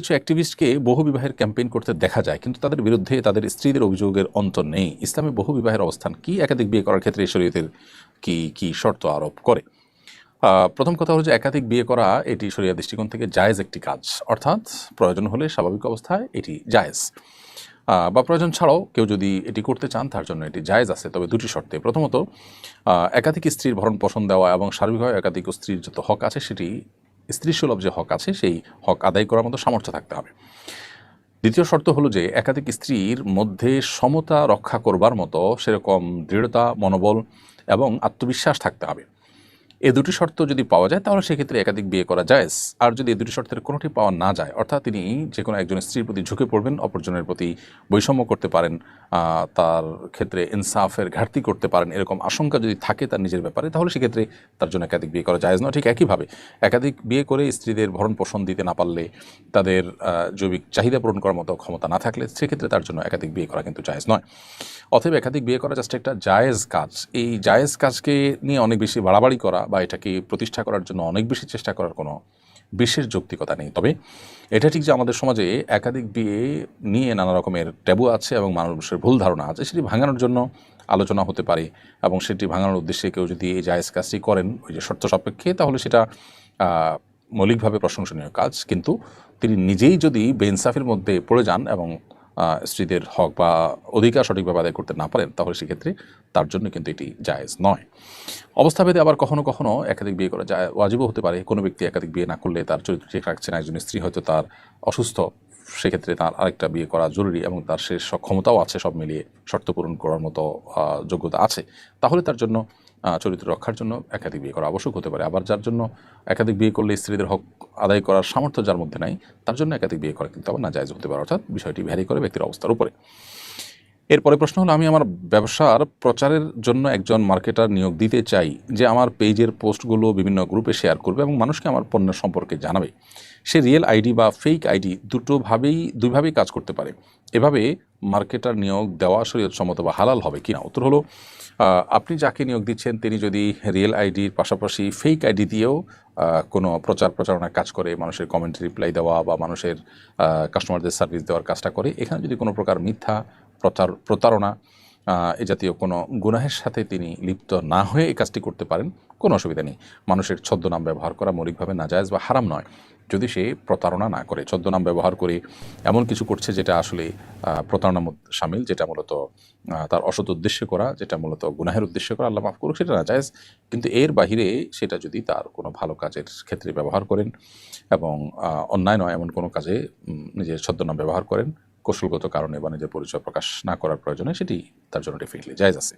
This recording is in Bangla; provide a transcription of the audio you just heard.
কিছু অ্যাক্টিভিস্টকে বহু বিবাহের ক্যাম্পেইন করতে দেখা যায়, কিন্তু তাদের বিরুদ্ধে তাদের স্ত্রীদের অভিযোগের অন্ত নেই। ইসলামে বহু বিবাহের অবস্থান কি একাধিক বিয়ে করার ক্ষেত্রে শরীয়তের কি কি শর্ত আরোপ করে? প্রথম কথা হলো যে একাধিক বিয়ে করা এটি শরিয়া দৃষ্টিকোণ থেকে জায়েজ একটি কাজ। অর্থাৎ প্রয়োজন হলে স্বাভাবিক অবস্থায় এটি জায়েজ। বা প্রয়োজন ছাড়াও কেউ যদি এটি করতে চান, তার জন্য এটি জায়েজ আছে, তবে দুটি শর্তে। প্রথমত একাধিক স্ত্রীর ভরণ পোষণ দেওয়া এবং সার্বিকভাবে একাধিক স্ত্রীর যত হক আছে, সেটি স্ত্রী সুলভ যে হক আছে, সেই হক আদায় করার মতো সামর্থ্য থাকতে হবে। দ্বিতীয় শর্ত হলো যে, একাধিক স্ত্রীর মধ্যে সমতা রক্ষা করবার মতো সেরকম দৃঢ়তা, মনোবল এবং আত্মবিশ্বাস থাকতে হবে। এই দুটি শর্ত যদি পাওয়া যায়, তাহলে সেক্ষেত্রে একাধিক বিয়ে করা যায়। আর যদি এই দুটি শর্তের কোনোটি পাওয়া না যায়, অর্থাৎ তিনি যে কোনো একজন স্ত্রীর প্রতি ঝুঁকে পড়বেন, অপরজনের প্রতি বৈষম্য করতে পারেন তার ক্ষেত্রে ইনসাফের ঘাটতি করতে পারেন, এরকম আশঙ্কা যদি থাকে তার নিজের ব্যাপারে, তাহলে সেক্ষেত্রে তার জন্য একাধিক বিয়ে করা যায়। না, ঠিক একইভাবে একাধিক বিয়ে করে স্ত্রীদের ভরণ পোষণ দিতে না পারলে তাদের জৈবিক চাহিদা পূরণ করার মতো ক্ষমতা না থাকলে সেক্ষেত্রে তার জন্য একাধিক বিয়ে করা কিন্তু জায়েজ নয়। অতএব একাধিক বিয়ে করা জাস্ট একটা জায়েজ কাজ। এই জায়েজ কাজকে নিয়ে অনেক বেশি বাড়াবাড়ি করা বা এটাকে প্রতিষ্ঠা করার জন্য অনেক বেশি চেষ্টা করার কোনো বিশেষ যৌক্তিকতা নেই। তবে এটা ঠিক যে আমাদের সমাজে একাধিক বিয়ে নিয়ে নানা রকমের ট্যাবু আছে এবং মানুষের ভুল ধারণা আছে, সেটি ভাঙানোর জন্য আলোচনা হতে পারে এবং সেটি ভাঙানোর উদ্দেশ্যে কেউ যদি এই জায়েজ কাজটি করেন, ওই যে শর্ত সাপেক্ষে, তাহলে সেটা মৌলিকভাবে প্রশংসনীয় কাজ। কিন্তু তিনি নিজেই যদি বেইনসাফের মধ্যে পড়ে যান এবং স্ত্রীদের হক বা অধিকার সঠিকভাবে আদায় করতে না পারেন, তাহলে সেক্ষেত্রে তার জন্য কিন্তু এটি জায়েজ নয়। অবস্থা অবস্থাভেদে আবার কখনো কখনো একাধিক বিয়ে করা যায়, ওয়াজিবও হতে পারে। কোনো ব্যক্তি একাধিক বিয়ে না করলে তার চরিত্র ঠিক রাখছে না, একজন স্ত্রী হয়তো তার অসুস্থ, সেক্ষেত্রে তার আরেকটা বিয়ে করা জরুরি এবং তার সে সক্ষমতাও আছে সব মিলিয়ে, শর্ত পূরণ করার মতো যোগ্যতা আছে। তাহলে তার জন্য চরিত্র রক্ষার জন্য একাধিক বিয়ে করা আবশ্যক হতে পারে। আবার যার জন্য একাধিক বিয়ে করলে স্ত্রীদের হক আদায় করার সামর্থ্য যার মধ্যে নাই, তার জন্য একাধিক বিয়ে করা কিন্তু আবার না জায়জ হতে পারে। অর্থাৎ বিষয়টি ভ্যারি করে ব্যক্তির অবস্থার উপরে। এরপরে প্রশ্ন হলো, আমি আমার ব্যবসার প্রচারের জন্য একজন মার্কেটার নিয়োগ দিতে চাই যে আমার পেজের পোস্টগুলো বিভিন্ন গ্রুপে শেয়ার করবে এবং মানুষকে আমার পণ্য সম্পর্কে জানাবে। সে রিয়েল আইডি বা ফেক আইডি দুটোভাবেই, দুইভাবেই কাজ করতে পারে। এভাবে মার্কেটার নিয়োগ দেওয়া শরীয়ত সম্মত বা হালাল হবে কিনা? উত্তর হলো আপনি যাকে নিয়োগ দিচ্ছেন তিনি যদি রিয়েল আইডির পাশাপাশি ফেক আইডি দিয়েও কোনো প্রচার প্রচারণার কাজ করে, মানুষের কমেন্ট রিপ্লাই দেওয়া বা মানুষের কাস্টমারদের সার্ভিস দেওয়ার কাজটা করে, এখানে যদি কোনো প্রকার মিথ্যা প্রচার প্রতারণা এ জাতীয় কোনো গুনাহের সাথে তিনি লিপ্ত না হয়ে এই কাজটি করতে পারেন, কোনো অসুবিধা নেই। মানুষের ছদ্মনাম ব্যবহার করা মৌলিকভাবে নাজায়জ বা হারাম নয়। যদি সে প্রতারণা না করে, ছদ্মনাম ব্যবহার করে এমন কিছু করছে যেটা আসলে প্রতারণার মধ্যে সামিল, যেটা মূলত তার অসৎ উদ্দেশ্যে করা, যেটা মূলত গুনাহের উদ্দেশ্যে করা, আল্লাহ মাফ করুক, সেটা না নাজায়জ। কিন্তু এর বাহিরে সেটা যদি তার কোনো ভালো কাজের ক্ষেত্রে ব্যবহার করেন এবং অন্যায় নয়, এমন কোনো কাজে নিজের ছদ্মনাম ব্যবহার করেন কৌশলগত কারণে বাণিজ্য পরিচয় প্রকাশ না করার প্রয়োজনে সেটি তার জন্য ডেফিনেটলি জায়জ আছে।